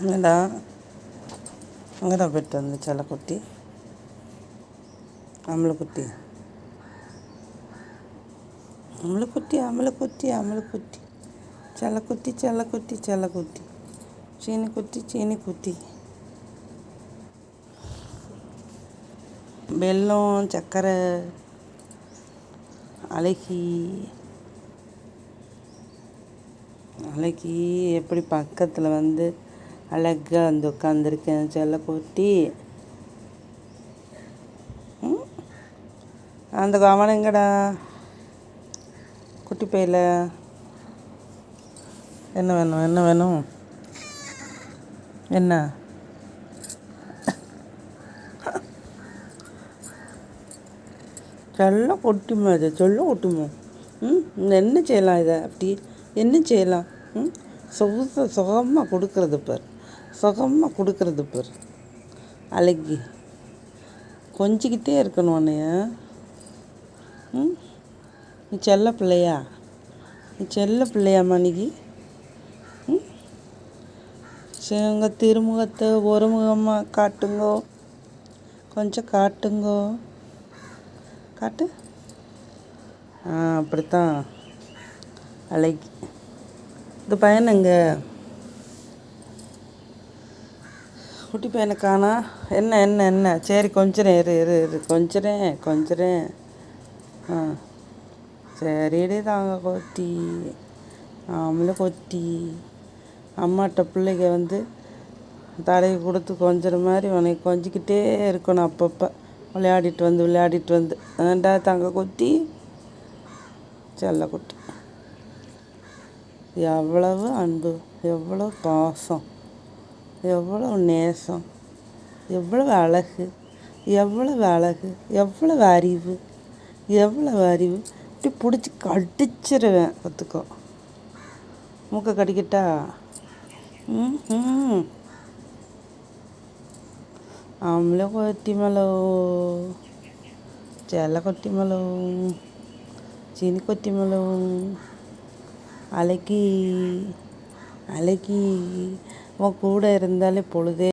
என்னடா அங்கடா போயிட்டு வந்து செல்லக்குட்டி அமலக்குட்டி அமலக்குட்டி அமலக்குட்டி அமலக்குட்டி செல்லக்குட்டி செல்லக்குட்டி செல்லக்குட்டி சீனி குட்டி சீனி குட்டி வெல்லம் சர்க்கரை அழகி அழகி எப்படி பக்கத்தில் வந்து அழகாக வந்து உட்காந்துருக்கேன் செல்லக்குட்டி ம்? அந்த கவனம் எங்கடா? குட்டி பையில. என்ன வேணும்? என்ன வேணும்? என்ன? சொல்ல கொட்டுமா இது சொல்ல கொட்டுமா ம். என்ன செய்யலாம் இதை? அப்படி என்ன செய்யலாம்? ம்? சொகுச சுகமாக கொடுக்குறது பார். சுகமாக கொடுக்கறது பேர். அழகி. கொஞ்சிக்கிட்டே இருக்கணும் உன்னைய. ம்? நீ செல்ல பிள்ளையா? நீ செல்ல பிள்ளையாம்மா இன்னைக்கு ம்? சரி உங்கள் திருமுகத்தை ஒரு முகமாக காட்டுங்கோ. கொஞ்சம் காட்டுங்கோ. காட்டு. ஆ அப்படித்தான். அழகி. இந்த பையன் எங்க? குட்டி பையனை காணா என்ன என்ன என்ன? சரி கொஞ்சம் இரு இரு இரு. கொஞ்சம் கொஞ்சம் ஆ. சரிடி தாங்க கொத்தி நாமளும் கொத்தி அம்மாட்ட பிள்ளைங்க வந்து தலையை கொடுத்து கொஞ்சற மாதிரி உனக்கு கொஞ்சிக்கிட்டே இருக்கணும் அப்பப்போ. விளையாடிட்டு வந்து விளையாடிட்டு வந்து. ஏண்டா தங்க கொத்தி செல்ல குட்டி. எவ்வளவு அன்பு எவ்வளோ பாசம். எவ்வளோ நேசம் எவ்வளவு அழகு எவ்வளவு அழகு எவ்வளவு அறிவு எவ்வளவு அறிவு இப்படி பிடிச்சி கடிச்சிருவேன் பார்த்துக்கோ மூக்கை கடிக்கிட்டா ம் ம் ఆమెలో కొత్తిమలో చెల్ల కొత్తిమలో చీని కొత్తిమలో அழகி அழகி உன் கூட இருந்தாலே பொழுதே